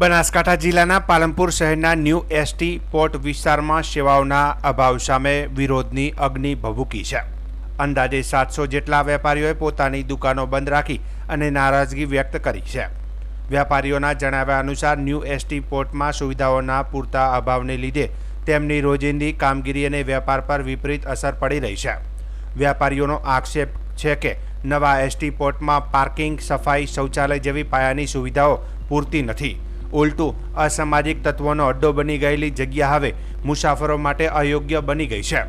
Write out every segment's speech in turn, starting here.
બનાસકાંઠા જિલ્લાના પાલનપુર શહેરના new ST port વિસ્તારમાં સેવાઓના અભાવ સામે વિરોધની અગ્નિ ભભૂકી છે. અંદાજે સાતસો જેટલા વેપારીઓએ પોતાની દુકાનો બંધ રાખી અને નારાજગી વ્યક્ત કરી છે. વેપારીઓના જણાવ્યા અનુસાર ન્યૂ એસટી પોર્ટમાં સુવિધાઓના પૂરતા અભાવને લીધે તેમની રોજિંદી કામગીરી અને વેપાર પર વિપરીત અસર પડી રહી છે. વેપારીઓનો આક્ષેપ છે કે નવા એસટી પોર્ટમાં પાર્કિંગ, સફાઈ, શૌચાલય જેવી પાયાની સુવિધાઓ પૂરતી નથી. ઉલટું અસામાજિક તત્વોનો અડ્ડો બની ગયેલી જગ્યા હવે મુસાફરો માટે અયોગ્ય બની ગઈ છે.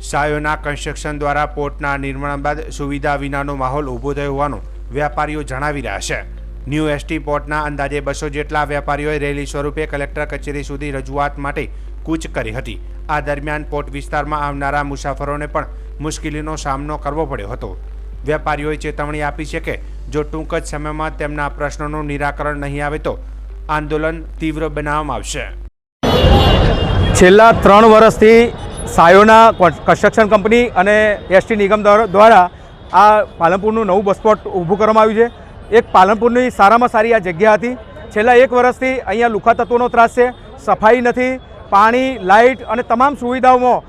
સાયોના કન્સ્ટ્રક્શન દ્વારા પોર્ટના નિર્માણ બાદ સુવિધા વિનાનો માહોલ ઊભો થયો હોવાનું વેપારીઓ જણાવી રહ્યા છે. ન્યૂ એસટી પોર્ટના અંદાજે બસો જેટલા વેપારીઓએ રેલી સ્વરૂપે કલેક્ટર કચેરી સુધી રજૂઆત માટે કૂચ કરી હતી. આ દરમિયાન પોર્ટ વિસ્તારમાં આવનારા મુસાફરોને પણ મુશ્કેલીનો સામનો કરવો પડ્યો હતો. વેપારીઓએ ચેતવણી આપી છે કે જો ટૂંક જ સમયમાં તેમના પ્રશ્નોનું નિરાકરણ નહીં આવે તો આંદોલન તીવ્ર બનાવવામાં આવશે. છેલ્લા ત્રણ વર્ષથી સાયોના કન્સ્ટ્રક્શન કંપની અને એસટી નિગમ દ્વાર- આ પાલનપુરનું નવું બસ સ્પોટ ઊભું કરવામાં આવ્યું છે. એક પાલનપુરની સારામાં સારી આ જગ્યા હતી. છેલ્લા એક વર્ષથી અહીંયા લુખા તત્વોનો ત્રાસ છે. સફાઈ નથી. પાણી, લાઇટ અને તમામ સુવિધાઓમાં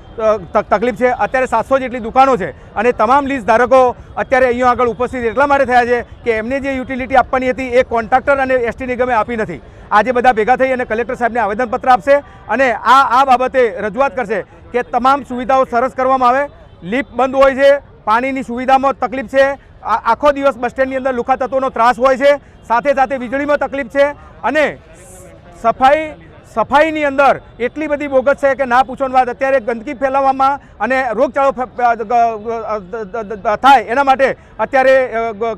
તકલીફ છે. અત્યારે સાતસો જેટલી દુકાનો છે અને તમામ લીઝ ધારકો અત્યારે અહીંયા આગળ ઉપસ્થિત એટલા માટે થયા છે કે એમને જે યુટિલિટી આપવાની હતી એ કોન્ટ્રાક્ટર અને એસટી નિગમે આપી નથી. આજે બધા ભેગા થઈ અને કલેક્ટર સાહેબને આવેદનપત્ર આપશે અને આ આ બાબતે રજૂઆત કરશે કે તમામ સુવિધાઓ સરસ કરવામાં આવે. લિફ્ટ બંધ હોય છે, પાણીની સુવિધામાં તકલીફ છે. આખો દિવસ બસ સ્ટેન્ડની અંદર લુખા તત્વોનો ત્રાસ હોય છે. સાથે સાથે વીજળીમાં તકલીફ છે અને સફાઈ સફાઈની અંદર એટલી બધી બોગસ છે કે ના પૂછોની વાત. અત્યારે ગંદકી ફેલાવવામાં અને રોગચાળો થાય એના માટે અત્યારે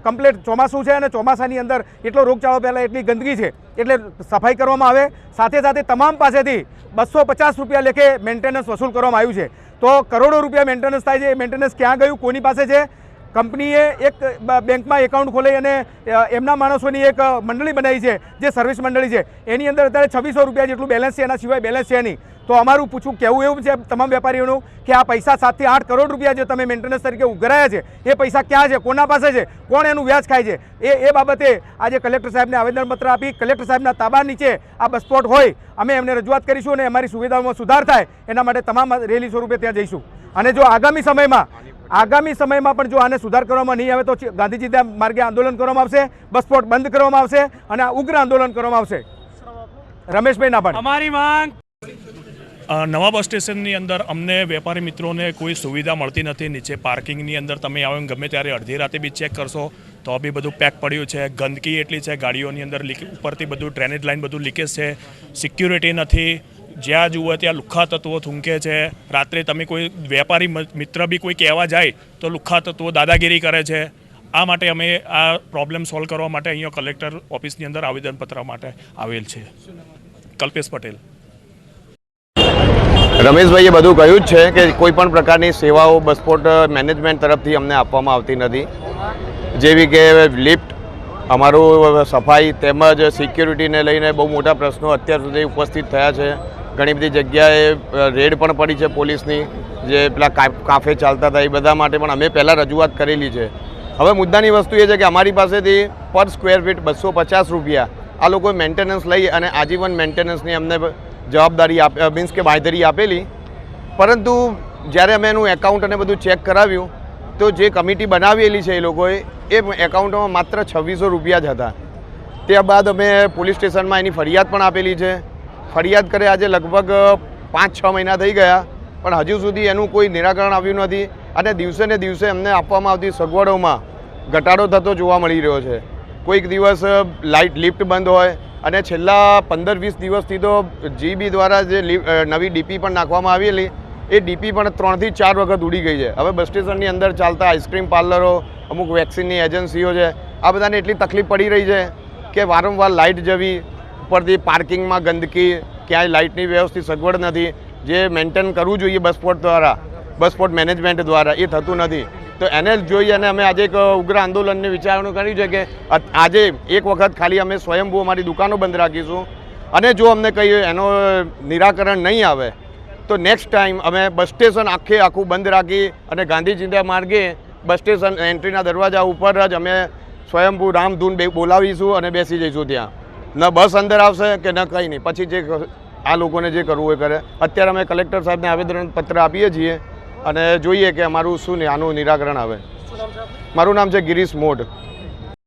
કમ્પ્લેટ ચોમાસું છે અને ચોમાસાની અંદર એટલો રોગચાળો ફેલાય, એટલી ગંદકી છે. એટલે સફાઈ કરવામાં આવે. સાથે સાથે તમામ પાસેથી બસો પચાસ રૂપિયા લેખે મેન્ટેનન્સ વસૂલ કરવામાં આવ્યું છે. તો કરોડો રૂપિયા મેન્ટેનન્સ થાય છે. એ મેન્ટેનન્સ ક્યાં ગયું, કોની પાસે છે? કંપનીએ એક બેંકમાં એકાઉન્ટ ખોલી અને એમના માણસોની એક મંડળી બનાવી છે, જે સર્વિસ મંડળી છે. એની અંદર અત્યારે છવ્વીસો રૂપિયા જેટલું બેલેન્સ છે, એના સિવાય બેલેન્સ છે નહીં. તો અમારું પૂછવું, કેવું એવું છે તમામ વેપારીઓનું, કે આ પૈસા સાતથી આઠ કરોડ રૂપિયા જે તમે મેન્ટેનન્સ તરીકે ઉઘરાયા છે, એ પૈસા ક્યાં છે, કોના પાસે છે, કોણ એનું વ્યાજ ખાય છે? એ એ બાબતે આજે કલેક્ટર સાહેબને આવેદનપત્ર આપી, કલેક્ટર સાહેબના તાબા નીચે આ બસ સ્પોટ હોય, અમે એમને રજૂઆત કરીશું અને અમારી સુવિધાઓમાં સુધાર થાય, એના માટે તમામ રેલી સ્વરૂપે ત્યાં જઈશું. અને જો આગામી સમયમાં આગામી સમયમાં પણ જો આને સુધાર કરવામાં નહીં આવે તો ગાંધીજીના માર્ગે આંદોલન કરવામાં આવશે બસ સ્પોટ બંધ કરવામાં આવશે અને ઉગ્ર આંદોલન કરવામાં આવશે. રમેશભાઈ નાભાણી. અમારી માંગ નવા બસ સ્ટેશનની અંદર અમને વેપારી મિત્રોને કોઈ સુવિધા મળતી નથી. નીચે પાર્કિંગની અંદર તમે આવો એમ ગમે ત્યારે અડધી રાતે બી ચેક કરશો તો બી બધું પેક પડ્યું છે. ગંદકી એટલી છે ગાડીઓની અંદર લીક ઉપરથી બધું ડ્રેનેજ લાઇન બધું લીકેજ છે. સિક્યુરિટી નથી. જ્યાં જુઓ ત્યાં લુખ્ખા તત્વો થૂંકે છે. રાત્રે તમે કોઈ વેપારી મિત્ર બી કોઈ કહેવા જાય તો લુખ્ખા તત્વો દાદાગીરી કરે છે. આ માટે અમે આ પ્રોબ્લેમ સોલ્વ કરવા માટે અહીંયા કલેક્ટર ઓફિસની અંદર આવેદનપત્ર માટે આવેલ છે. કલ્પેશ પટેલ. રમેશભાઈએ બધું કહ્યું જ છે કે કોઈ પણ પ્રકારની સેવાઓ બસપોર્ટ મેનેજમેન્ટ તરફથી અમને આપવામાં આવતી નથી. જેવી કે લિફ્ટ, અમારું સફાઈ તેમજ સિક્યુરિટીને લઈને બહુ મોટા પ્રશ્નો અત્યાર સુધી ઉપસ્થિત થયા છે. ઘણી બધી જગ્યાએ રેડ પણ પડી છે પોલીસની, જે પેલા કાફે ચાલતા હતા એ બધા માટે પણ અમે પહેલાં રજૂઆત કરેલી છે. હવે મુદ્દાની વસ્તુ એ છે કે અમારી પાસેથી પર સ્ક્વેર ફીટ બસો પચાસ રૂપિયા આ લોકોએ મેન્ટેનન્સ લઈ અને આજીવન મેન્ટેનન્સની અમને જવાબદારી આપ મીન્સ કે બાંયધરી આપેલી. પરંતુ જ્યારે અમે એનું એકાઉન્ટ અને બધું ચેક કરાવ્યું, તો જે કમિટી બનાવેલી છે એ લોકોએ, એ એકાઉન્ટમાં માત્ર છવ્વીસો રૂપિયા જ હતા. ત્યારબાદ અમે પોલીસ સ્ટેશનમાં એની ફરિયાદ પણ આપેલી છે. ફરિયાદ કરે આજે લગભગ પાંચ છ મહિના થઈ ગયા, પણ હજુ સુધી એનું કોઈ નિરાકરણ આવ્યું નથી અને દિવસે ને દિવસે અમને આપવામાં આવતી સગવડોમાં ઘટાડો થતો જોવા મળી રહ્યો છે. કોઈક દિવસ લાઇટ લિફ્ટ બંધ હોય અને છેલ્લા પંદર વીસ દિવસથી તો જીબી દ્વારા જે નવી ડીપી પણ નાખવામાં આવેલી, એ ડીપી પણ ત્રણથી ચાર વખત ઉડી ગઈ છે. હવે બસ સ્ટેશનની અંદર ચાલતા આઈસ્ક્રીમ પાર્લરો, અમુક વેક્સિનની એજન્સીઓ છે, આ બધાને એટલી તકલીફ પડી રહી છે કે વારંવાર લાઇટ જવી, ઉપરથી પાર્કિંગમાં ગંદકી ક્યાંય લાઇટની વ્યવસ્થિત સગવડ નથી. જે મેન્ટેન કરવું જોઈએ બસ સ્પોટ દ્વારા બસપોર્ટ મેનેજમેન્ટ દ્વારા, એ થતું નથી. તો એને જોઈ અને અમે આજે એક ઉગ્ર આંદોલનની વિચારણા કર્યું છે કે આજે એક વખત ખાલી અમે સ્વયંભૂ અમારી દુકાનો બંધ રાખીશું. અને જો અમને કહીએ એનો નિરાકરણ નહીં આવે, તો નેક્સ્ટ ટાઈમ અમે બસ સ્ટેશન આખે આખું બંધ રાખી અને ગાંધીજીના માર્ગે બસ સ્ટેશન એન્ટ્રીના દરવાજા ઉપર જ અમે સ્વયંભૂ રામધૂન બોલાવીશું અને બેસી જઈશું ત્યાં. ન બસ અંદર આવશે કે ન કંઈ નહીં. પછી જે આ લોકોને જે કરવું એ કરે. અત્યારે અમે કલેક્ટર સાહેબને આવેદન પત્ર આપીએ છીએ અને જોઈએ કે અમારું શું ને આનું નિરાકરણ આવે. મારું નામ છે ગિરીશ મોઢ.